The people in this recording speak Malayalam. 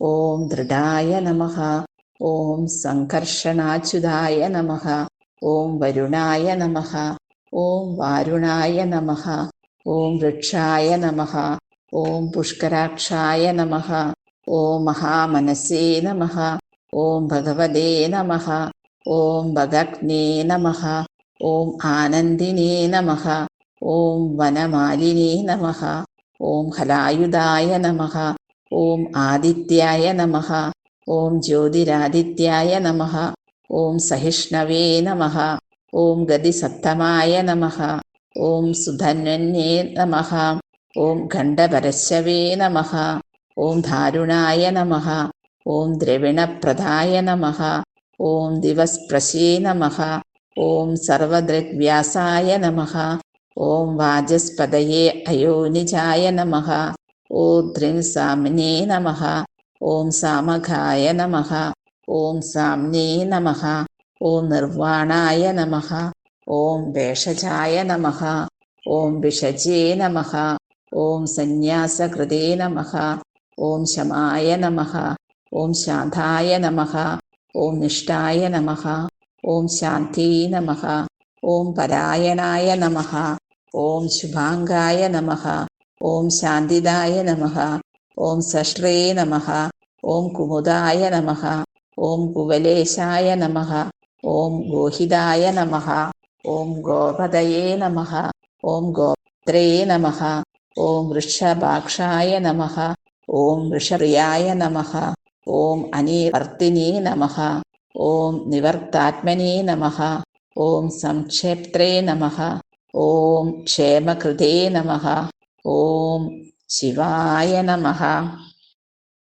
ഓം ദൃഢായ നമ ഓം സംഘർഷണാച്യുതായ നമ ഓം വരുണായ നമ ഓം വാരുണായ നമ ഓം വൃക്ഷായ നമ ഓം പുഷ്കരാക്ഷായ നമ ഓം മഹാമനസേ നമ ഓം ഭഗവതേ നമ ഓം ഭഗഗ്നേ നമ ഓം ആനന്ദിനേ നമ ഓം വനമാലിനേ നമ ഓം ഹലായുധായ നമ ഓം ആദിത്യായ നമ ഓം ജ്യോതിരാദിത്യായ നമ ഓം സഹിഷ്ണവേ നമ ഓം ഗതിസത്തമായ നമ ഓം സുധന്വന്യേ നമ ഓം ഖണ്ഡപരശവേ നമ ഓം ധാരുണായ നമ ഓം ദ്രവിണപ്രദായ നമ ഓം ദിവസ്പ്രശേ നമ ഓം സർവദൃഗ്വ്യാസായ നമ ഓം വാചസ്പതയേ അയോനിജായ നമ ഓം ധൃംസാമിനേ നമ ഓം സാമഘായ നമ ഓം സാമ്നേ നമ ഓം നിർവാണായ നമ ഓം വേഷജായ നമ ഓം വിഷജേ നമ ഓം സന്യാസകൃതേ നമ ഓം ശമായ നമ ഓം ശാന്തായ നമ ഓം നിഷ്ഠായ നമ ഓം ശാന്തി നമ ഓം പരായണായ നമ ഓം ശുഭാംഗായ നമ ഓം ശാന്തിദായ നമഃ ഓം സഷ്ട്രേ നമഃ ഓം കുമുദായ നമഃ ഓം കുവലേശായ നമഃ ഓം ഗോഹിതായ നമഃ ഓം ഗോപതയേ നമഃ ഓം ഗോത്രേ നമഃ ഓം വൃഷഭാക്ഷായ നമഃ ഓം വൃഷപ്രിയായ നമഃ ഓം അനീവർത്തിനീ നമഃ ഓം നിവർത്താത്മനേ നമഃ ഓം സംക്ഷേപ്ത്രേ നമഃ ഓം ക്ഷേമകൃതേ നമ ഓം ശിവായ നമ